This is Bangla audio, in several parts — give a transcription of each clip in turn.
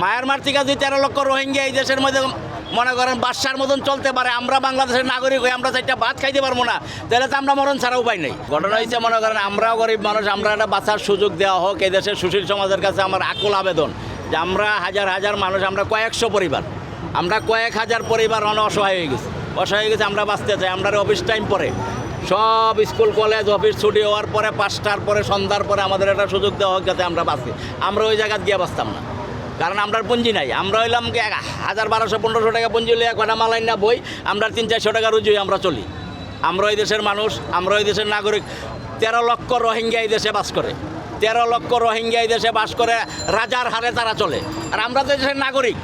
মায়ানমার থেকে যদি তেরো লক্ষ রোহিঙ্গা এই দেশের মধ্যে মনে করেন বাদশার মতন চলতে পারে, আমরা বাংলাদেশের নাগরিক হয়ে আমরা চারটা ভাত খাইতে পারব না, তাহলে তো আমরা মরণ ছাড়া উপায় নেই। ঘটনা হয়েছে, মনে করেন আমরাও গরিব মানুষ, আমরা একটা বাঁচার সুযোগ দেওয়া হোক, এই দেশের সুশীল সমাজের কাছে আমার আকুল আবেদন যে আমরা হাজার হাজার মানুষ, আমরা কয়েকশো পরিবার, আমরা কয়েক হাজার পরিবার অনেক অসহায় হয়ে গেছি। অসহায় হয়ে গেছে, আমরা বাঁচতে চাই, আমরা অফিস টাইম পরে, সব স্কুল কলেজ অফিস ছুটি হওয়ার পরে, পাঁচটার পরে, সন্ধ্যার পরে আমাদের একটা সুযোগ দেওয়া হোক যাতে আমরা বাঁচি। আমরা ওই জায়গা গিয়ে বাঁচতাম না। কারণ আমরা পুঁজি নাই। আমরা হইলাম হাজার বারোশো, পনেরোশো টাকা পুঁজি হলে কটা মালাই না বই আমরা তিন চারশো টাকা রুজি আমরা চলি। আমরা ওই দেশের মানুষ, আমরা ওই দেশের নাগরিক। তেরো লক্ষ রোহিঙ্গা এই দেশে বাস করে। তেরো লক্ষ রোহিঙ্গা এই দেশে বাস করে, রাজার হারে তারা চলে। আর আমরা তো এই দেশের নাগরিক,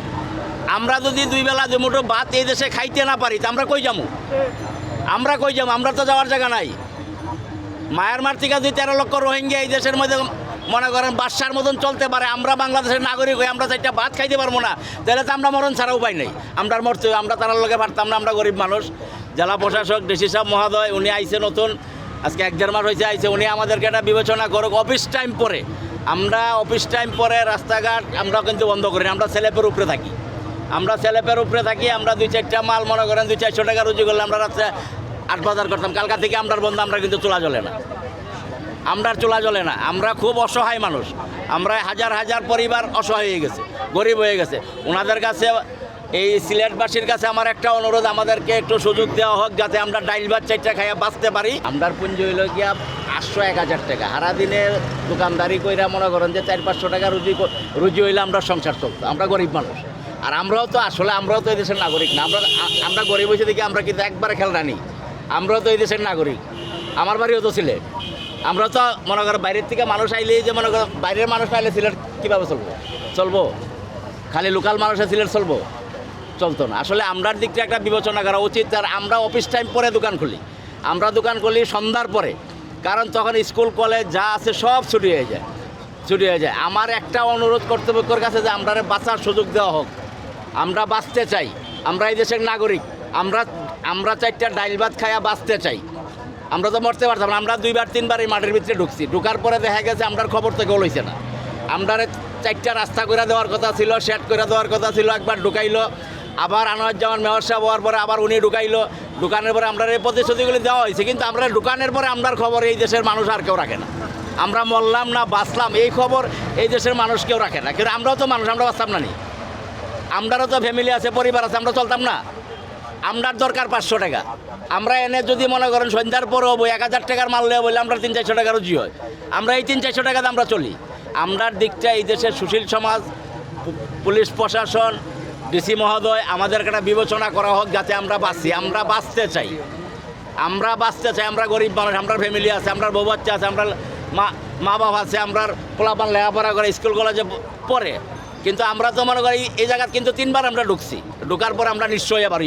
আমরা যদি দুই বেলা দুমুঠো ভাত এই দেশে খাইতে না পারি, তা আমরা কই যাব আমরা কই যাব আমরা তো যাওয়ার জায়গা নাই। মায়ানমার থেকে যদি তেরো লক্ষ রোহিঙ্গা এই দেশের মধ্যে মনে করেন বাদশার মতন চলতে পারে, আমরা বাংলাদেশের নাগরিক হয়ে আমরা চারটা ভাত খাইতে পারব না, তাহলে তো আমরা মরণ ছাড়া উপায় নেই। আমরা মরতে, আমরা তার লগে পারতাম না, আমরা গরিব মানুষ। জেলা প্রশাসক, ডিসি সাহেব, মহোদয়, উনি আইছে নতুন, আজকে এক দেড় মাস হয়েছে আইছে, উনি আমাদেরকে এটা বিবেচনা করুক, অফিস টাইম পরে। আমরা অফিস টাইম পরে রাস্তাঘাট আমরা কিন্তু বন্ধ করি আমরা ছেলেপের উপরে থাকি। আমরা ছেলেপের উপরে থাকি, আমরা দুই চারটা মাল মনে করেন দুই চারশো টাকা রুজি করলে আমরা রাত্রে আট বাজার করতাম, কালকা থেকে আমরা বন্ধ, আমরা কিন্তু চলা চলে না। আমরা চলা চলে না। আমরা খুব অসহায় মানুষ। আমরা হাজার হাজার পরিবার অসহায় হয়ে গেছে, গরিব হয়ে গেছে। ওনাদের কাছে, এই সিলেটবাসীর কাছে আমার একটা অনুরোধ, আমাদেরকে একটু সুযোগ দেওয়া হোক, যাতে আমরা ডাইল ভাত চারটা খাইয়া বাঁচতে পারি। আমরার পুঞ্জি হইল গিয়া আটশো এক হাজার টাকা। সারা দিনে দোকানদারি কইরা মনে করেন যে চার, পাঁচশো টাকা রুজি রুজি হইলে আমরা সংসার চলতো। আমরা গরিব মানুষ। আর আমরাও তো, আসলে আমরাও তো এই দেশের নাগরিক না। আমরা আমরা গরিব হয়েছে দেখি আমরা কিন্তু একবারে খেল রানি আমরাও তো এই দেশের নাগরিক। আমার বাড়িও তো সিলেট। আমরা তো মনে করো বাইরের থেকে মানুষ আইলে যে মনে করো বাইরের মানুষ আইলে সিলেট কীভাবে চলবো? চলবো? খালি লোকাল মানুষের সিলেট চলবো? চলতো না। আসলে আমরার দিকটা একটা বিবেচনা করা উচিত আর আমরা অফিস টাইম পরে দোকান খুলি। আমরা দোকান খুলি সন্ধ্যার পরে। কারণ তখন স্কুল কলেজ যা আছে সব ছুটি হয়ে যায়। ছুটি হয়ে যায়। আমার একটা অনুরোধ কর্তৃপক্ষের কাছে যে আমরা বাঁচার সুযোগ দেওয়া হোক। আমরা বাঁচতে চাই। আমরা এই দেশের নাগরিক। আমরা আমরা চারটা ডাইল ভাত খাইয়া বাঁচতে চাই। আমরা তো মরতে পারতাম আমরা দুইবার, তিনবার এই মাঠের ভিতরে ঢুকছি। ঢুকার পরে দেখা গেছে আমরার খবর থেকে লইছে না। আমরা চারটা রাস্তা করে দেওয়ার কথা ছিল সেট করে দেওয়ার কথা ছিল, একবার ঢুকাইলো। আবার আনোয়ার জামান মেয়র সাহেব হওয়ার পরে আবার উনি ঢুকাইলো। ঢুকানোর পরে আমরা এই প্রতিশ্রুতিগুলি দেওয়া হয়েছে, কিন্তু আমরা ঢুকানোর পরে আমরার খবর এই দেশের মানুষ আর কেউ রাখে না। আমরা মরলাম না, বাঁচলাম, এই খবর এই দেশের মানুষ কেউ রাখে না। কিন্তু আমরাও তো মানুষ, আমরা বাঁচতাম না নি। আমরারও তো ফ্যামিলি আছে, পরিবার আছে, আমরা চলতাম না। আমরার দরকার পাঁচশো টাকা। আমরা এনে যদি মনে করেন সন্ধ্যার পর হব, এক হাজার টাকার নেওয়া বলে আমরা তিন, চারশো টাকা রুজি হয়। আমরা এই তিন, চারশো টাকাতে আমরা চলি। আমরার দিকটা এই দেশের সুশীল সমাজ পুলিশ প্রশাসন, ডিসি মহোদয়, আমাদের একটা বিবেচনা করা হোক যাতে আমরা বাঁচি। আমরা বাঁচতে চাই। আমরা বাঁচতে চাই, আমরা গরিব মানুষ, আমরা ফ্যামিলি আছে, আমরা বউ বাচ্চা আছে, আমরা মা মা আছে, আমরা পোলাপান লেখাপড়া করে স্কুল কলেজে পড়ে। কিন্তু আমরা তো মনে করি এই জায়গায় কিন্তু তিনবার আমরা ঢুকছি। ঢুকার পর আমরা নিশ্চয়ই আবার